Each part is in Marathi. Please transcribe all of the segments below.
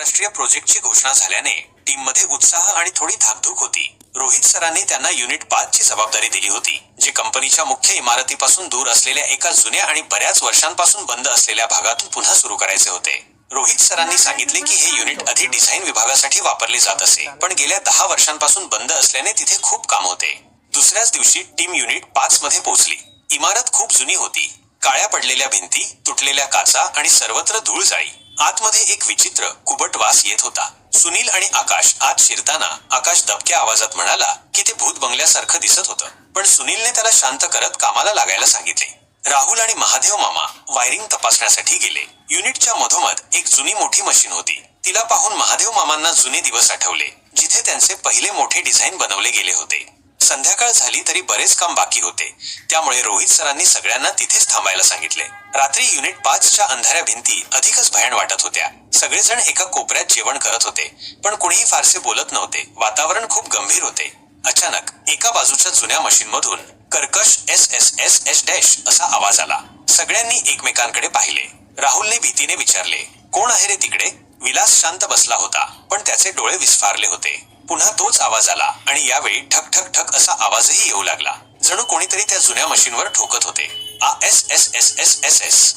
राष्ट्रीय प्रोजेक्टची घोषणा झाल्याने टीममध्ये उत्साह आणि थोडी धाकधूक होती. रोहित सरांनी त्यांना युनिट पाच ची जबाबदारी दिली होती जे कंपनीच्या मुख्य इमारतीपासून दूर असलेल्या एका जुन्या आणि बऱ्याच वर्षांपासून बंद असलेल्या भागातून पुन्हा सुरू करायचे होते. रोहित सरांनी सांगितले की हे युनिट आधी डिझाईन विभागासाठी वापरले जात असे पण गेल्या दहा वर्षांपासून बंद असल्याने तिथे खूप काम होते. दुसऱ्याच दिवशी टीम युनिट पाच मध्ये पोहोचली. इमारत खूप जुनी होती. काळ्या पडलेल्या भिंती तुटलेल्या काचा आणि सर्वत्र धूळ जाळी. आतमध्ये एक विचित्र कुबट वास येत होता. सुनील आणि आकाश आत शिरताना आकाश दबक्या आवाजात म्हणाला की ते भूत बंगल्यासारखं दिसत होतं. पण सुनीलने त्याला शांत करत कामाला लागायला सांगितले. राहुल आणि महादेव मामा वायरिंग तपासण्यासाठी गेले. युनिटच्या मधोमध एक जुनी मोठी मशीन होती. तिला पाहून महादेव मामांना जुने दिवस आठवले जिथे त्यांचे पहिले मोठे डिझाईन बनवले गेले होते. संध्याकाळ झाली तरी बरेच काम बाकी होते. त्यामुळे रोहित सरांनी सगळ्यांना तिथेच थांबायला सांगितले. रात्री युनिट पाचच्या अंधाऱ्या भिंती अधिकच भयान वाटत होत्या. सगळेजण एका कोपऱ्यात जेवण करत होते पण कुणीही फारसे बोलत नव्हते. वातावरण खूप गंभीर होते. अचानक एका बाजूच्या जुन्या मशीन मधून कर्कश S S S S dash असा आवाज आला. सगळ्यांनी एकमेकांकडे पाहिले. राहुलने भीतीने विचारले कोण आहे रे तिकडे? विलास शांत बसला होता पण त्याचे डोळे विस्फारले होते. पुन्हा तोच आवाज आला आणि यावेळी ठक ठक ठक असा आवाजही येऊ लागला. जणू कोणीतरी त्या जुन्या मशीनवर ठोकत होते. आ S S S S S S.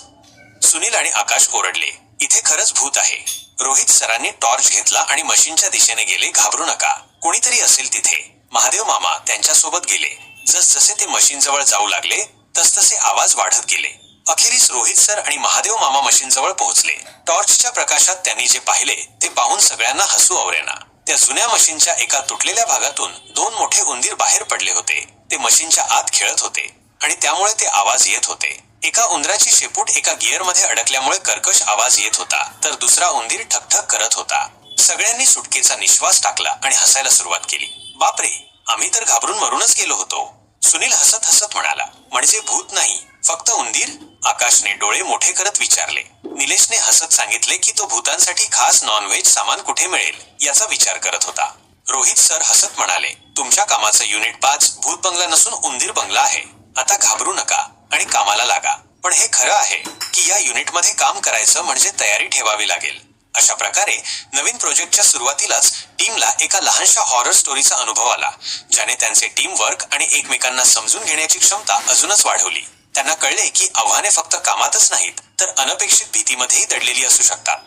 Sunil आणि आकाश ओरडले. इथे खरंच भूत आहे. रोहित सरांनी टॉर्च घेतला आणि मशीनच्या दिशेने गेले. घाबरू नका. कोणीतरी असेल तिथे. महादेव मामा त्यांच्यासोबत गेले. जसजसे ते मशीन जवळ जाऊ लागले तसतसे आवाज वाढत गेले. अखेरीस रोहित सर आणि महादेव मामा मशीन जवळ पोहोचले. टॉर्चच्या प्रकाशात त्यांनी जे पाहिले ते पाहून सगळ्यांना हसू आवरेना. त्या जुन्या मशीनच्या एका तुटलेल्या भागातून दोन मोठे उंदीर बाहेर पडले होते. ते मशीनच्या आत खेळत होते आणि त्यामुळे ते आवाज येत होते. एका उंदराची शेपूट एका गिअरमध्ये अडकल्यामुळे कर्कश आवाज येत होता तर दुसरा उंदीर ठकठक करत होता. सगळ्यांनी सुटकेचा निश्वास टाकला आणि हसायला सुरुवात केली. बापरे आम्ही तर घाबरून मरूनच गेलो होतो सुनील हसत हसत म्हणाला. म्हणजे भूत नाही फक्त उंदीर आकाशने डोळे मोठे करत विचारले. निलेशने हसत सांगितले की तो भूतांसाठी खास नॉनव्हेज सामान कुठे मिळेल याचा विचार करत होता. रोहित सर हसत म्हणाले तुमच्या कामाचं युनिट पाच भूत बंगला नसून उंदीर बंगला आहे. आता घाबरू नका आणि कामाला लागा. पण हे खरं आहे की या युनिटमध्ये काम करायचं म्हणजे तयारी ठेवावी लागेल. अशा प्रकारे नवीन प्रोजेक्टच्या सुरुवातीलाच टीमला एका लहानशा हॉरर स्टोरीचा अनुभव आला ज्याने त्यांचे टीम वर्क आणि एकमेकांना समजून घेण्याची क्षमता अजूनच वाढवली. त्यांना कळले की आव्हाने फक्त कामातच नाहीत तर अनपेक्षित भीतीमध्येही दडलेली असू शकतात.